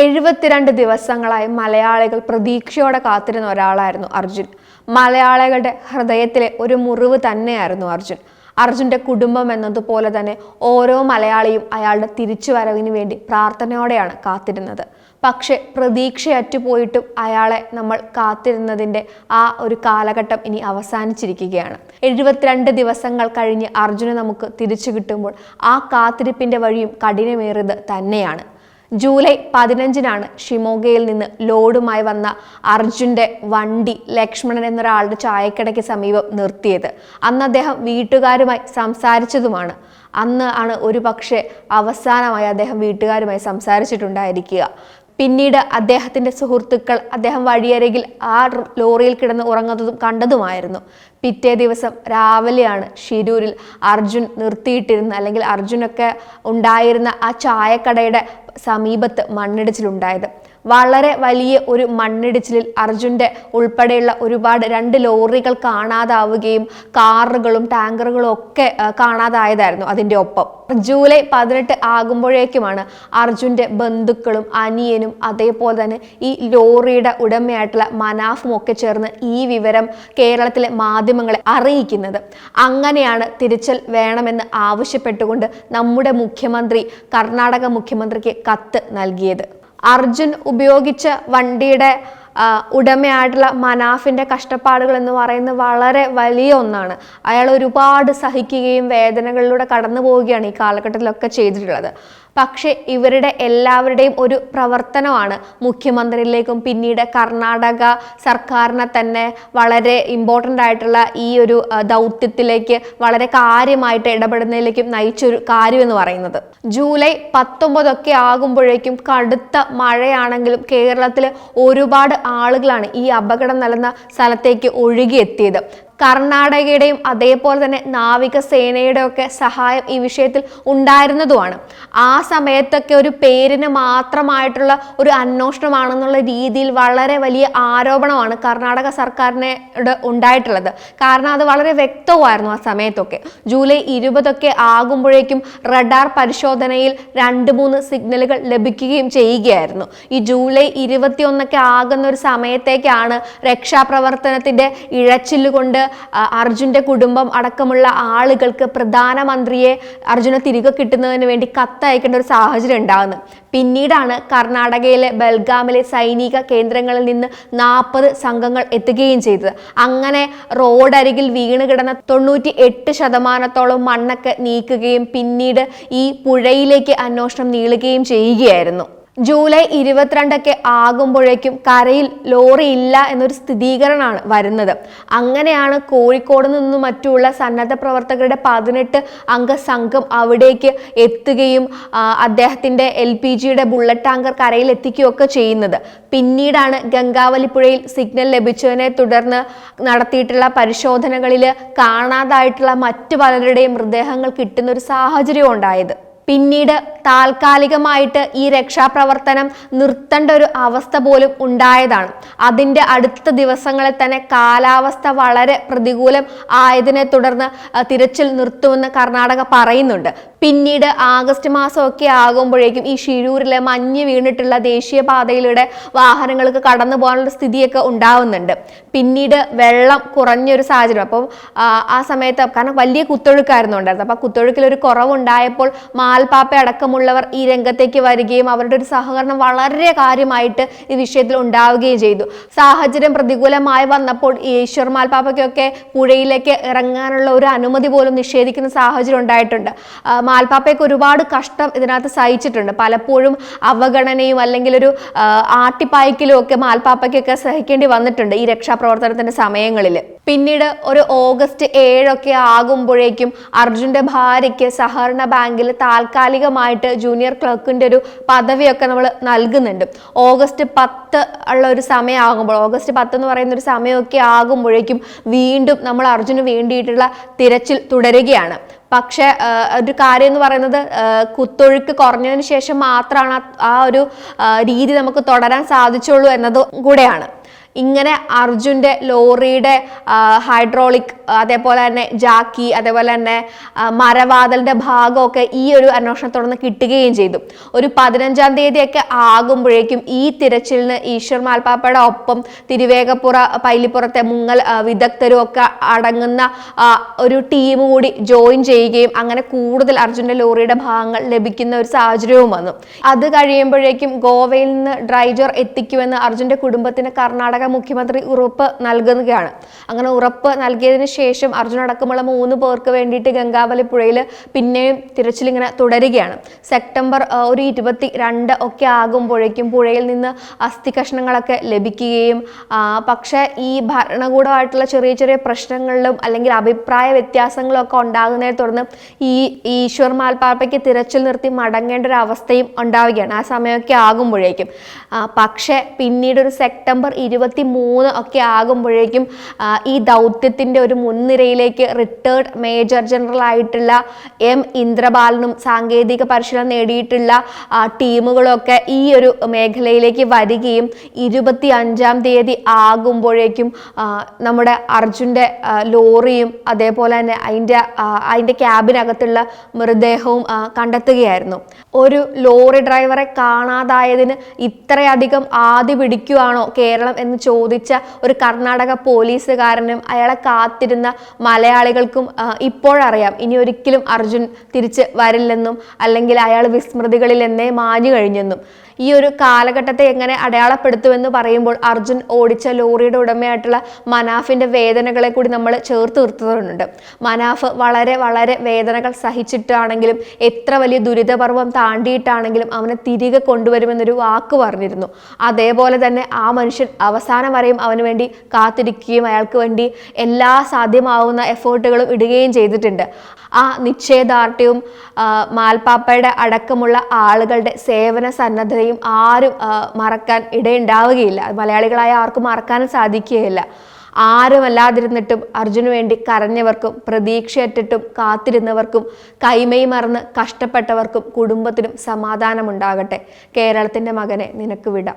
എഴുപത്തിരണ്ട് ദിവസങ്ങളായി മലയാളികൾ പ്രതീക്ഷയോടെ കാത്തിരുന്ന ഒരാളായിരുന്നു അർജുൻ. മലയാളികളുടെ ഹൃദയത്തിലെ ഒരു മുറിവ് തന്നെയായിരുന്നു അർജുൻ. അർജുന്റെ കുടുംബം എന്നതുപോലെ തന്നെ ഓരോ മലയാളിയും അയാളുടെ തിരിച്ചുവരവിന് വേണ്ടി പ്രാർത്ഥനയോടെയാണ് കാത്തിരുന്നത്. പക്ഷെ പ്രതീക്ഷയറ്റുപോയിട്ടും അയാളെ നമ്മൾ കാത്തിരുന്നതിന്റെ ആ ഒരു കാലഘട്ടം ഇനി അവസാനിച്ചിരിക്കുകയാണ്. എഴുപത്തിരണ്ട് ദിവസങ്ങൾ കഴിഞ്ഞ് അർജുനെ നമുക്ക് തിരിച്ചു കിട്ടുമ്പോൾ ആ കാത്തിരിപ്പിന്റെ വഴിയും കഠിനമേറിയത് തന്നെയാണ്. ജൂലൈ പതിനഞ്ചിനാണ് ഷിമോഗയിൽ നിന്ന് ലോഡുമായി വന്ന അർജുന്റെ വണ്ടി ലക്ഷ്മണൻ എന്നൊരാളുടെ ചായക്കടയ്ക്ക് സമീപം നിർത്തിയത്. അന്ന് അദ്ദേഹം വീട്ടുകാരുമായി സംസാരിച്ചതുമാണ്. അന്ന് ആണ് ഒരു പക്ഷേ അവസാനമായി അദ്ദേഹം വീട്ടുകാരുമായി സംസാരിച്ചിട്ടുണ്ടായിരിക്കുക. പിന്നീട് അദ്ദേഹത്തിന്റെ സുഹൃത്തുക്കൾ അദ്ദേഹം വഴിയരികിൽ ആ ലോറിയിൽ കിടന്ന് ഉറങ്ങുന്നതും കണ്ടതുമായിരുന്നു. പിറ്റേ ദിവസം രാവിലെയാണ് ഷിരൂരിൽ അർജുൻ നിർത്തിയിട്ടിരുന്ന അല്ലെങ്കിൽ അർജുനൊക്കെ ഉണ്ടായിരുന്ന ആ ചായക്കടയുടെ സമീപത്ത് മണ്ണിടിച്ചിലുണ്ടായത്. വളരെ വലിയ ഒരു മണ്ണിടിച്ചിലിൽ അർജുന്റെ ഉൾപ്പെടെയുള്ള ഒരുപാട് രണ്ട് ലോറികൾ കാണാതാവുകയും കാറുകളും ടാങ്കറുകളും ഒക്കെ കാണാതായതായിരുന്നു അതിന്റെ ഒപ്പം. ജൂലൈ പതിനെട്ട് ആകുമ്പോഴേക്കുമാണ് അർജുന്റെ ബന്ധുക്കളും അനിയനും അതേപോലെ തന്നെ ഈ ലോറിയുടെ ഉടമയായിട്ടുള്ള മനാഫും ഒക്കെ ചേർന്ന് ഈ വിവരം കേരളത്തിലെ മാധ്യമങ്ങളെ അറിയിക്കുന്നത്. അങ്ങനെയാണ് തിരിച്ചൽ വേണമെന്ന് ആവശ്യപ്പെട്ടുകൊണ്ട് നമ്മുടെ മുഖ്യമന്ത്രി കർണാടക മുഖ്യമന്ത്രിക്ക് കത്ത് നൽകിയത്. അർജുൻ ഉപയോഗിച്ച വണ്ടിയുടെ ഉടമയായിട്ടുള്ള മനാഫിന്റെ കഷ്ടപ്പാടുകൾ എന്ന് പറയുന്നത് വളരെ വലിയ ഒന്നാണ്. അയാൾ ഒരുപാട് സഹിക്കുകയും വേദനകളിലൂടെ കടന്നു പോവുകയാണ് ഈ കാലഘട്ടത്തിലൊക്കെ ചെയ്തിട്ടുള്ളത്. പക്ഷേ ഇവരുടെ എല്ലാവരുടെയും ഒരു പ്രവർത്തനമാണ് മുഖ്യമന്ത്രിയിലേക്കും പിന്നീട് കർണാടക സർക്കാരിനെ തന്നെ വളരെ ഇമ്പോർട്ടന്റ് ആയിട്ടുള്ള ഈ ഒരു ദൗത്യത്തിലേക്ക് വളരെ കാര്യമായിട്ട് ഇടപെടുന്നതിലേക്കും നയിച്ചൊരു കാര്യമെന്ന് പറയുന്നത്. ജൂലൈ പത്തൊമ്പതൊക്കെ ആകുമ്പോഴേക്കും കടുത്ത മഴയാണെങ്കിലും കേരളത്തിൽ ഒരുപാട് ആളുകളാണ് ഈ അപകടം നടന്ന സ്ഥലത്തേക്ക് ഒഴുകിയെത്തിയത്. കർണാടകയുടെയും അതേപോലെ തന്നെ നാവികസേനയുടെ ഒക്കെ സഹായം ഈ വിഷയത്തിൽ ഉണ്ടായിരുന്നതുമാണ്. ആ സമയത്തൊക്കെ ഒരു പേരിന് മാത്രമായിട്ടുള്ള ഒരു അന്വേഷണമാണെന്നുള്ള രീതിയിൽ വളരെ വലിയ ആരോപണമാണ് കർണാടക സർക്കാരിനോട് ഉണ്ടായിട്ടുള്ളത്. കാരണം അത് വളരെ വ്യക്തവുമായിരുന്നു ആ സമയത്തൊക്കെ. ജൂലൈ ഇരുപതൊക്കെ ആകുമ്പോഴേക്കും റഡാർ പരിശോധനയിൽ രണ്ട് മൂന്ന് സിഗ്നലുകൾ ലഭിക്കുകയും ചെയ്യുകയായിരുന്നു. ഈ ജൂലൈ ഇരുപത്തിയൊന്നൊക്കെ ആകുന്ന ഒരു സമയത്തേക്കാണ് രക്ഷാപ്രവർത്തനത്തിന്റെ ഇഴച്ചില്ലുകൊണ്ട് ആ, അർജുന്റെ കുടുംബം അടക്കമുള്ള ആളുകൾക്ക് പ്രധാനമന്ത്രിയെ അർജുനെ തിരികെ കിട്ടുന്നതിന് വേണ്ടി കത്തയക്കേണ്ട ഒരു സാഹചര്യം ഉണ്ടാകുന്നത് പിന്നീടാണ് കർണാടകയിലെ ബൽഗാമിലെ സൈനിക കേന്ദ്രങ്ങളിൽ നിന്ന് നാൽപ്പത് സംഘങ്ങൾ എത്തുകയും ചെയ്തത്. അങ്ങനെ റോഡരികിൽ വീണ് കിടന്ന തൊണ്ണൂറ്റി എട്ട് ശതമാനത്തോളം മണ്ണൊക്കെ നീക്കുകയും പിന്നീട് ഈ പുഴയിലേക്ക് അന്വേഷണം നീളുകയും ചെയ്യുകയായിരുന്നു. ജൂലൈ ഇരുപത്തിരണ്ടൊക്കെ ആകുമ്പോഴേക്കും കരയിൽ ലോറി ഇല്ല എന്നൊരു സ്ഥിരീകരണമാണ് വരുന്നത്. അങ്ങനെയാണ് കോഴിക്കോട് നിന്നും മറ്റുള്ള സന്നദ്ധ പ്രവർത്തകരുടെ പതിനെട്ട് അംഗ സംഘം അവിടേക്ക് എത്തുകയും അദ്ദേഹത്തിന്റെ എൽ പി ജിയുടെ ബുള്ളറ്റ് ടാങ്കർ കരയിൽ എത്തിക്കുകയൊക്കെ ചെയ്യുന്നത്. പിന്നീടാണ് ഗംഗാവലിപ്പുഴയിൽ സിഗ്നൽ ലഭിച്ചതിനെ തുടർന്ന് നടത്തിയിട്ടുള്ള പരിശോധനകളിൽ കാണാതായിട്ടുള്ള മറ്റു പലരുടെയും മൃതദേഹങ്ങൾ കിട്ടുന്ന ഒരു സാഹചര്യം ഉണ്ടായത് പിന്നീട് താൽക്കാലികമായിട്ട് ഈ രക്ഷാപ്രവർത്തനം നിർത്തേണ്ട ഒരു അവസ്ഥ പോലും ഉണ്ടായതാണ്. അതിന്റെ അടുത്ത ദിവസങ്ങളിൽ തന്നെ കാലാവസ്ഥ വളരെ പ്രതികൂലം ആയതിനെ തുടർന്ന് തിരച്ചിൽ നിർത്തുമെന്ന് കർണാടക പറയുന്നുണ്ട്. പിന്നീട് ആഗസ്റ്റ് മാസമൊക്കെ ആകുമ്പോഴേക്കും ഈ ഷിരൂരിലെ മഞ്ഞ് വീണിട്ടുള്ള ദേശീയപാതയിലൂടെ വാഹനങ്ങൾക്ക് കടന്നു പോകാനുള്ള സ്ഥിതിയൊക്കെ ഉണ്ടാവുന്നുണ്ട്. പിന്നീട് വെള്ളം കുറഞ്ഞൊരു സാഹചര്യം. അപ്പം ആ, സമയത്ത് കാരണം വലിയ കുത്തൊഴുക്കായിരുന്നു ഉണ്ടായിരുന്നത്. അപ്പം ആ കുത്തൊഴുക്കിൽ ഒരു കുറവുണ്ടായപ്പോൾ മാൽപ്പാപ്പ അടക്കമുള്ളവർ ഈ രംഗത്തേക്ക് വരികയും അവരുടെ ഒരു സഹകരണം വളരെ കാര്യമായിട്ട് ഈ വിഷയത്തിൽ ഉണ്ടാവുകയും ചെയ്തു. സാഹചര്യം പ്രതികൂലമായി വന്നപ്പോൾ ഈശ്വർ മാൽപാപ്പയ്ക്കൊക്കെ പുഴയിലേക്ക് ഇറങ്ങാനുള്ള ഒരു അനുമതി പോലും നിഷേധിക്കുന്ന സാഹചര്യം ഉണ്ടായിട്ടുണ്ട്. മാൽപാപ്പയ്ക്ക് ഒരുപാട് കഷ്ടം ഇതിനകത്ത് സഹിച്ചിട്ടുണ്ട്. പലപ്പോഴും അവഗണനയും അല്ലെങ്കിൽ ഒരു ആട്ടിപ്പായ്ക്കലും ഒക്കെ മാൽപാപ്പയ്ക്കൊക്കെ സഹിക്കേണ്ടി വന്നിട്ടുണ്ട് ഈ രക്ഷാപ്രവർത്തനത്തിന്റെ സമയങ്ങളിൽ പിന്നീട് ഒരു ഓഗസ്റ്റ് ഏഴൊക്കെ ആകുമ്പോഴേക്കും അർജുന്റെ ഭാര്യയ്ക്ക് സഹകരണ ബാങ്കിൽ താൽക്കാലികമായിട്ട് ജൂനിയർ ക്ലർക്കിന്റെ ഒരു പദവിയൊക്കെ നമ്മൾ നൽകുന്നുണ്ട്. ഓഗസ്റ്റ് പത്ത് ഉള്ള ഒരു സമയമാകുമ്പോൾ ഓഗസ്റ്റ് പത്ത് എന്ന് പറയുന്ന ഒരു സമയമൊക്കെ ആകുമ്പോഴേക്കും വീണ്ടും നമ്മൾ അർജുന് വേണ്ടിയിട്ടുള്ള തിരച്ചിൽ തുടരുകയാണ്. പക്ഷേ ഒരു കാര്യം എന്ന് പറയുന്നത് കുത്തൊഴുക്ക് കുറഞ്ഞതിന് ശേഷം മാത്രമാണ് ആ- ഒരു രീതി നമുക്ക് തുടരാൻ സാധിച്ചുള്ളൂ എന്നതും കൂടെയാണ്. ഇങ്ങനെ അർജുന്റെ ലോറിയുടെ ഹൈഡ്രോളിക് അതേപോലെ തന്നെ ജാക്കി അതേപോലെ തന്നെ മരവാതലിന്റെ ഭാഗമൊക്കെ ഈ ഒരു അന്വേഷണത്തോടൊന്ന് കിട്ടുകയും ചെയ്തു. ഒരു പതിനഞ്ചാം തീയതിയൊക്കെ ആകുമ്പോഴേക്കും ഈ തിരച്ചിലിന് ഈശ്വർ മാൽപ്പാപ്പയുടെ ഒപ്പം തിരുവേഗപ്പുറ പൈലിപ്പുറത്തെ മുങ്ങൽ വിദഗ്ധരും ഒക്കെ അടങ്ങുന്ന ഒരു ടീം കൂടി ജോയിൻ ചെയ്യുകയും അങ്ങനെ കൂടുതൽ അർജുന്റെ ലോറിയുടെ ഭാഗങ്ങൾ ലഭിക്കുന്ന ഒരു സാഹചര്യവും വന്നു. അത് കഴിയുമ്പോഴേക്കും ഗോവയിൽ നിന്ന് ഡ്രൈജർ എത്തിക്കുമെന്ന് അർജുന്റെ കുടുംബത്തിന് കർണാടക മുഖ്യമന്ത്രി ഉറപ്പ് നൽകുകയാണ്. അങ്ങനെ ഉറപ്പ് നൽകിയതിനു ശേഷം അർജുൻ അടക്കമുള്ള മൂന്ന് പേർക്ക് വേണ്ടിയിട്ട് ഗംഗാവലി പുഴയിൽ പിന്നെയും തിരച്ചിലിങ്ങനെ തുടരുകയാണ്. സെപ്റ്റംബർ ഒരു ഇരുപത്തി രണ്ട് ഒക്കെ ആകുമ്പോഴേക്കും പുഴയിൽ നിന്ന് അസ്ഥി കഷ്ണങ്ങളൊക്കെ ലഭിക്കുകയും പക്ഷേ ഈ ഭരണകൂടമായിട്ടുള്ള ചെറിയ ചെറിയ പ്രശ്നങ്ങളിലും അല്ലെങ്കിൽ അഭിപ്രായ വ്യത്യാസങ്ങളും ഒക്കെ ഉണ്ടാകുന്നതിനെ തുടർന്ന് ഈ ഈശ്വർ മാൽപ്പാപ്പയ്ക്ക് തിരച്ചിൽ നിർത്തി മടങ്ങേണ്ട ഒരു അവസ്ഥയും ഉണ്ടാവുകയാണ്. ആ സമയമൊക്കെ ആകുമ്പോഴേക്കും. പക്ഷേ പിന്നീട് ഒരു സെപ്റ്റംബർ ഇരുപത്തി മൂന്ന് ഒക്കെ ആകുമ്പോഴേക്കും ഈ ദൗത്യത്തിന്റെ ഒരു മുൻനിരയിലേക്ക് റിട്ടേർഡ് മേജർ ജനറൽ ആയിട്ടുള്ള എം ഇന്ദ്രബാലനും സാങ്കേതിക പരിശീലനം നേടിയിട്ടുള്ള ടീമുകളൊക്കെ ഈ ഒരു മേഖലയിലേക്ക് വരികയും ഇരുപത്തി അഞ്ചാം തീയതി ആകുമ്പോഴേക്കും നമ്മുടെ അർജുന്റെ ലോറിയും അതേപോലെ തന്നെ അതിന്റെ അതിന്റെ ക്യാബിനകത്തുള്ള മൃതദേഹവും കണ്ടെത്തുകയായിരുന്നു. ഒരു ലോറി ഡ്രൈവറെ കാണാതായതിന് ഇത്രയധികം ആദ്യ പിടിക്കുവാണോ കേരളം എന്ന് ചോദിച്ച ഒരു കർണാടക പോലീസുകാരനും അയാളെ കാത്തിരുന്ന മലയാളികൾക്കും ഇപ്പോഴറിയാം. ഇനി ഒരിക്കലും അർജുൻ തിരിച്ച് വരില്ലെന്നും അല്ലെങ്കിൽ അയാൾ വിസ്മൃതികളിൽ എന്നേ മാഞ്ഞു കഴിഞ്ഞെന്നും. ഈ ഒരു കാലഘട്ടത്തെ എങ്ങനെ അടയാളപ്പെടുത്തുമെന്ന് പറയുമ്പോൾ അർജുൻ ഓടിച്ച ലോറിയുടെ ഉടമയായിട്ടുള്ള മനാഫിന്റെ വേദനകളെ കൂടി നമ്മൾ ചേർത്ത് നിർത്തുന്നുണ്ട്. മനാഫ് വളരെ വളരെ വേദനകൾ സഹിച്ചിട്ടാണെങ്കിലും എത്ര വലിയ ദുരിതപർവം താണ്ടിയിട്ടാണെങ്കിലും അവനെ തിരികെ കൊണ്ടുവരുമെന്നൊരു വാക്ക് പറഞ്ഞിരുന്നു. അതേപോലെ തന്നെ ആ മനുഷ്യൻ അവസാനം വരെയും അവന് വേണ്ടി കാത്തിരിക്കുകയും അയാൾക്ക് വേണ്ടി എല്ലാ സാധ്യമാവുന്ന എഫേർട്ടുകളും ഇടുകയും ചെയ്തിട്ടുണ്ട്. ആ നിശ്ചയദാർഢ്യവും മാൽപ്പാപ്പയുടെ അടക്കമുള്ള ആളുകളുടെ സേവന സന്നദ്ധതയും ആരും മറക്കാൻ ഇടയുണ്ടാവുകയില്ല. മലയാളികളായ ആർക്കും മറക്കാനും സാധിക്കുകയില്ല. ആരുമല്ലാതിരുന്നിട്ടും അർജുന് വേണ്ടി കരഞ്ഞവർക്കും പ്രതീക്ഷയറ്റിട്ടും കാത്തിരുന്നവർക്കും കൈമൈ മറന്ന് കഷ്ടപ്പെട്ടവർക്കും കുടുംബത്തിനും സമാധാനമുണ്ടാകട്ടെ. കേരളത്തിന്റെ മകനെ നിനക്ക് വിടാം.